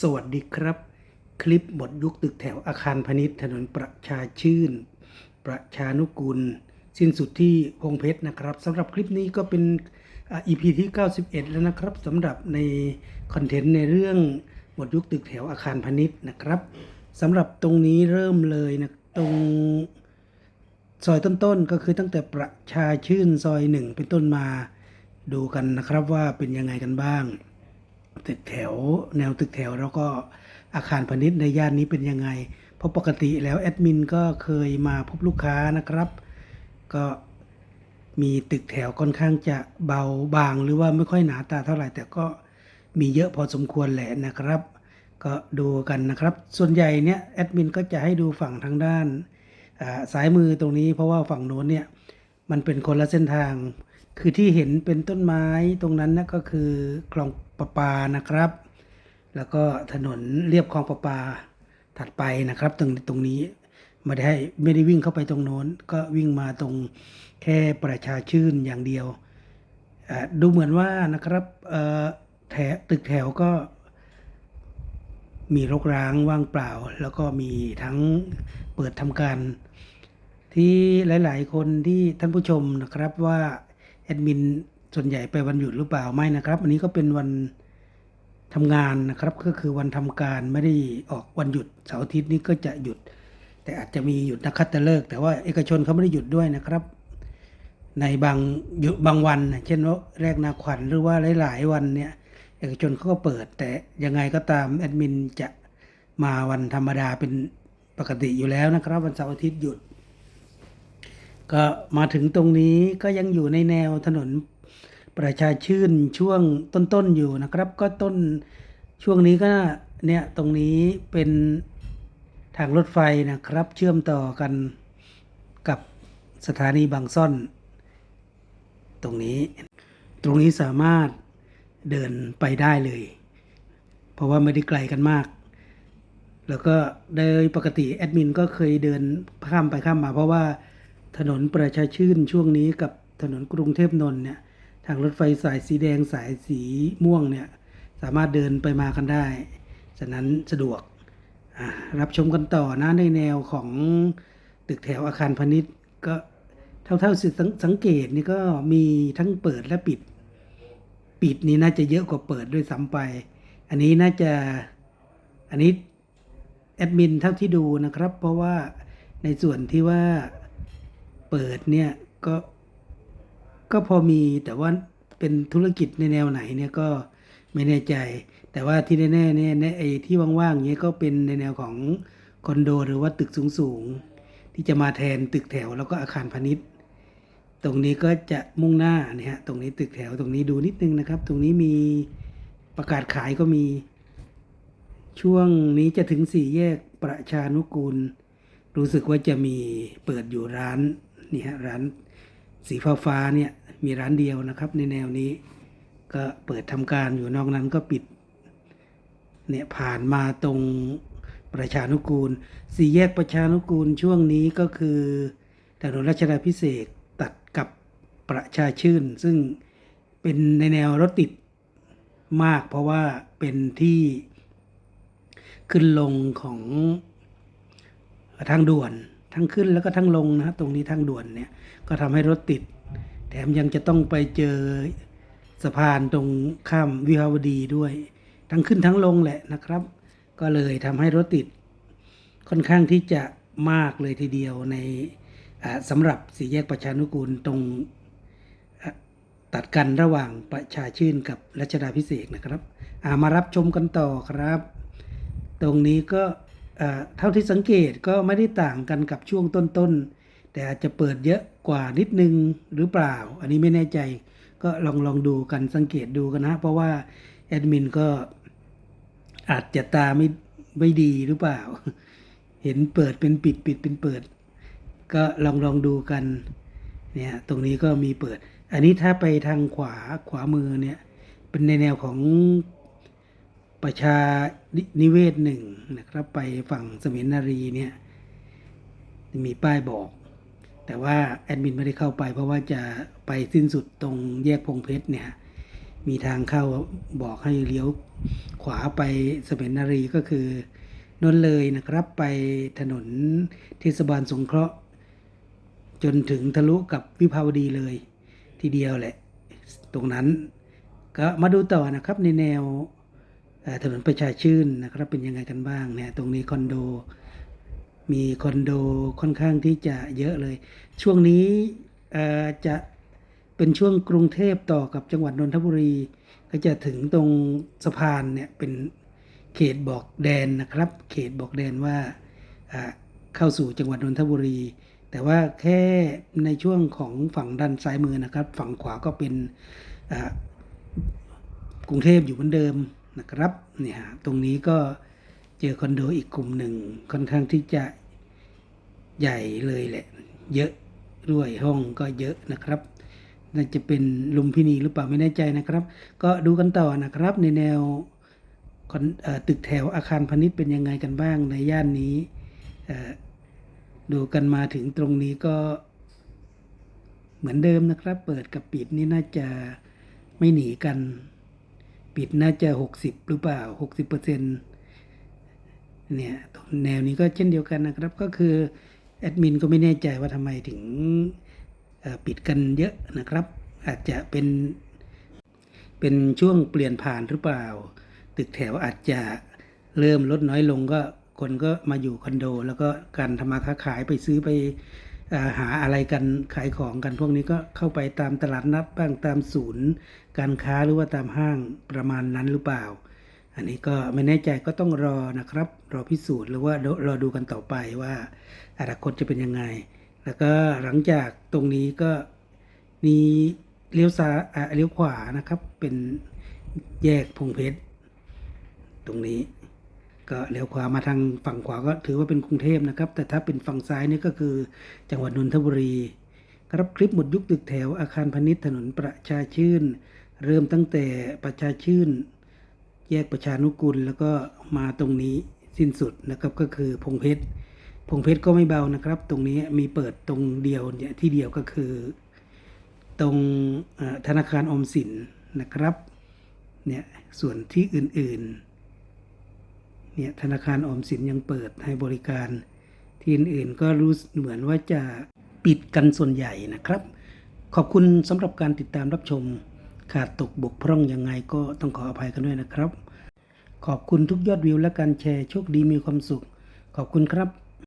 สวัสดีครับ คลิปบทยุคตึกแถวอาคารพาณิชย์ถนนประชาชื่น ประชานุกุล สิ้นสุดที่พงเพชรนะครับสำหรับคลิปนี้ก็เป็นอ่า EP ที่ 91 แล้วนะครับสำหรับในคอนเทนต์ในเรื่องบทยุคตึกแถวอาคารพาณิชย์นะครับสำหรับตรงนี้เริ่มเลยนะตรงซอยต้นๆก็คือตั้งแต่ประชาชื่นซอยหนึ่งเป็นต้นมาดูกันนะครับว่าเป็นยังไงกันบ้าง ตึกแถว แนวตึกแถวแล้วก็อาคารพาณิชย์ในย่านนี้เป็นยังไง เพราะปกติแล้วแอดมินก็เคยมาพบลูกค้านะครับ ก็มีตึกแถวค่อนข้างจะเบาบางหรือว่าไม่ค่อยหนาตาเท่าไหร่ แต่ก็มีเยอะพอสมควรแหละนะครับ ก็ดูกันนะครับ ส่วนใหญ่เนี่ยแอดมินก็จะให้ดูฝั่งทางด้านอ่าซ้ายมือตรงนี้เพราะว่าฝั่งโน้นเนี่ยมันเป็นคนละเส้นทาง คือที่เห็นเป็นต้นไม้ตรงนั้นนะก็คือคลอง ประปานะครับ แล้วก็ถนนเรียบคลองประปาถัดไปนะครับตรงตรงนี้ไม่ได้ให้ไม่ได้วิ่งเข้าไปตรงโน้น ก็วิ่งมาตรงแค่ประชาชื่นอย่างเดียว ดูเหมือนว่านะครับแถวตึกแถวก็มีรกร้างว่างเปล่า แล้วก็มีทั้งเปิดทำการ ที่หลาย ๆ คนที่ท่านผู้ชมนะครับว่าแอดมิน ส่วนใหญ่ไปวันหยุดหรือเปล่าไม่นะครับ อันนี้ก็เป็นวันทำงานนะครับ ก็คือวันทำการไม่ได้ออกวันหยุดเสาร์อาทิตย์นี้ก็จะหยุด แต่อาจจะมีหยุดนักขัตฤกษ์แต่ว่าเอกชนเขาไม่ได้หยุดด้วยนะครับ ในบางหยุดบางวัน เช่นว่าแรกนาขวัญหรือว่าหลาย ๆ วันเนี่ยเอกชนเขาก็เปิด แต่ยังไงก็ตามแอดมินจะมาวันธรรมดาเป็นปกติอยู่แล้วนะครับ วันเสาร์อาทิตย์หยุด ก็มาถึงตรงนี้ก็ยังอยู่ในแนวถนน ประชาชื่นช่วงต้นๆอยู่นะครับ ก็ต้นช่วงนี้ก็เนี่ยตรงนี้เป็นทางรถไฟนะครับ เชื่อมต่อกันกับสถานีบางซ่อน ตรงนี้ ตรงนี้สามารถเดินไปได้เลย เพราะว่าไม่ได้ไกลกันมาก แล้วก็โดยปกติแอดมินก็เคยเดินข้ามไปข้ามมา เพราะว่าถนนประชาชื่นช่วงนี้กับถนนกรุงเทพนนท์เนี่ย ทางรถไฟสายสีแดงสายสีม่วงเนี่ยสามารถเดินไปมากันได้ ฉะนั้นสะดวก รับชมกันต่อนะในแนวของตึกแถวอาคารพาณิชย์ก็เท่าๆสิสังสังเกตนี่ก็มีทั้งเปิดและปิด ปิดนี่น่าจะเยอะกว่าเปิดด้วยซ้ำไป อันนี้น่าจะอันนี้แอดมินเท่าที่ดูนะครับ เพราะว่าในส่วนที่ว่าเปิดเนี่ยก็ ก็พอมีแต่ว่าเป็นธุรกิจในแนวไหนเนี่ยก็ไม่แน่ใจ แต่ว่าที่แน่ๆเนี่ยในไอ้ที่ว่างๆเงี้ยก็เป็นในแนวของคอนโด หรือว่าตึกสูงๆ ที่จะมาแทนตึกแถวแล้วก็อาคารพาณิชย์ ตรงนี้ก็จะมุ่งหน้านี่ฮะตรงนี้ตึกแถวตรงนี้ดูนิดนึงนะครับ ตรงนี้มีประกาศขายก็มี ช่วงนี้จะถึงสี่แยกประชานุกูล รู้สึกว่าจะมีเปิดอยู่ร้านนี่ฮะร้านสีฟ้าฟ้าๆเนี่ย มีร้านเดียวนะครับในแนวนี้ ก็เปิดทำการอยู่นอกนั้นก็ปิดเนี่ยผ่านมาตรงประชานุกูล สี่แยกประชานุกูลช่วงนี้ก็คือถนนรัชดาพิเศษตัดกับประชาชื่น ซึ่งเป็นในแนวรถติดมาก เพราะว่าเป็นที่ขึ้นลงของทางด่วนทั้งขึ้นแล้วก็ทั้งลงนะฮะตรงนี้ทางด่วนเนี่ยก็ทำให้รถติด แถมยังจะต้องไปเจอสะพานตรงข้ามวิภาวดีด้วย ทั้งขึ้นทั้งลงแหละนะครับ ก็เลยทำให้รถติดค่อนข้างที่จะมากเลยทีเดียวในสำหรับสี่แยกประชานุกูลตรงตัดกันระหว่างประชาชื่นกับรัชดาพิเศษนะครับามารับชมกันต่อครับ ตรงนี้ก็เอ่อเท่าที่สังเกตก็ไม่ได้ต่างกันกับช่วงต้นๆ แต่อาจจะเปิดเยอะ กว่านิดนึงหรือเปล่า อันนี้ไม่แน่ใจก็ลองลองดูกันสังเกตดูกันนะเพราะว่าแอดมินก็อาจจะตาไม่ไม่ดีหรือเปล่า เห็นเปิดเป็นปิดปิดเป็นเปิด ก็ลองลองดูกันเนี่ยตรงนี้ก็มีเปิด อันนี้ถ้าไปทางขวาขวามือเนี่ยเป็นในแนวของประชานินิเวศหนึ่งนะครับ ไปฝั่งสมินนารีเนี่ยมีป้ายบอก แต่ว่าแอดมินไม่ได้เข้าไป เพราะว่าจะไปสิ้นสุดตรงแยกพงเพชรเนี่ย มีทางเข้าบอกให้เลี้ยวขวาไปสเมนนารีก็คือนนเลยนะครับไปถนนเทศบาลสงเคราะห์ จนถึงทะลุกับวิภาวดีเลย ทีเดียวแหละ ตรงนั้น ก็มาดูต่อนะครับในแนวถนนประชาชื่นนะครับเป็นยังไงกันบ้างเนี่ยตรงนี้คอนโด มีคอนโดค่อนข้างที่จะเยอะเลย ช่วงนี้จะเป็นช่วงกรุงเทพต่อกับจังหวัดนนทบุรี ก็จะถึงตรงสะพานเนี่ยเป็นเขตบอกแดนนะครับ เขตบอกแดนว่าเข้าสู่จังหวัดนนทบุรี แต่ว่าแค่ในช่วงของฝั่งด้านซ้ายมือนะครับ ฝั่งขวาก็เป็นกรุงเทพอยู่เหมือนเดิมนะครับเนี่ยฮะตรงนี้ก็เจอคอนโดอีกกลุ่มหนึ่งค่อนข้างที่จะ ใหญ่เลยแหละ เยอะด้วยห้องก็เยอะนะครับน่าจะเป็นลุมพินีหรือเปล่าไม่แน่ใจนะครับ ก็ดูกันต่อนะครับในแนวตึกแถวอาคารพาณิชย์เป็นยังไงกันบ้างในย่านนี้ ดูกันมาถึงตรงนี้ก็ เหมือนเดิมนะครับ เปิดกับปิดนี่น่าจะไม่หนีกัน ปิดน่าจะหกสิบหรือเปล่าหกสิบเปอร์เซ็นเนี่ยแนวนี้ก็เช่นเดียวกันนะครับก็คือ แอดมินก็ไม่แน่ใจว่าทำไมถึงปิดกันเยอะนะครับ อาจจะเป็น เป็นช่วงเปลี่ยนผ่านหรือเปล่า ตึกแถวอาจจะเริ่มลดน้อยลงก็คนก็มาอยู่คอนโด แล้วก็การทำมาค้าขายไปซื้อไปหาอะไรกันขายของกันพวกนี้ก็เข้าไปตามตลาดนัดบ้างตามศูนย์ การค้าหรือว่าตามห้างประมาณนั้นหรือเปล่า อันนี้ก็ไม่แน่ใจก็ต้องรอนะครับ รอพิสูจน์หรือว่ารอดูกันต่อไปว่าอนาคตจะเป็นยังไง แล้วก็หลังจากตรงนี้ก็มีเลี้ยวซ้ายอะเลี้ยวขวานะครับ เป็นแยกพงเพชรตรงนี้ ก็เลี้ยวขวามาทางฝั่งขวาก็ถือว่าเป็นกรุงเทพนะครับ แต่ถ้าเป็นฝั่งซ้ายนี่ก็คือจังหวัดนนทบุรีครับคลิปหมดยุคตึกแถวอาคารพาณิชย์ถนนประชาชื่น เริ่มตั้งแต่ประชาชื่น แยกประชานุกุลแล้วก็มาตรงนี้สิ้นสุดนะครับก็คือพงเพชรพงเพชรก็ไม่เบานะครับ ตรงนี้มีเปิดตรงเดียวเนี่ยที่เดียวก็คือ ตรงธนาคารอมสินนะครับเนี่ยส่วนที่อื่นๆเนี่ยธนาคารออมสินยังเปิดให้บริการ ที่อื่นๆก็รู้เหมือนว่าจะปิดกันส่วนใหญ่นะครับ ขอบคุณสำหรับการติดตามรับชม ขาดตกบกพร่องยังไงก็ต้องขออภัยกันด้วยนะครับ ขอบคุณทุกยอดวิวและการแชร์โชคดีมีความสุข ขอบคุณครับ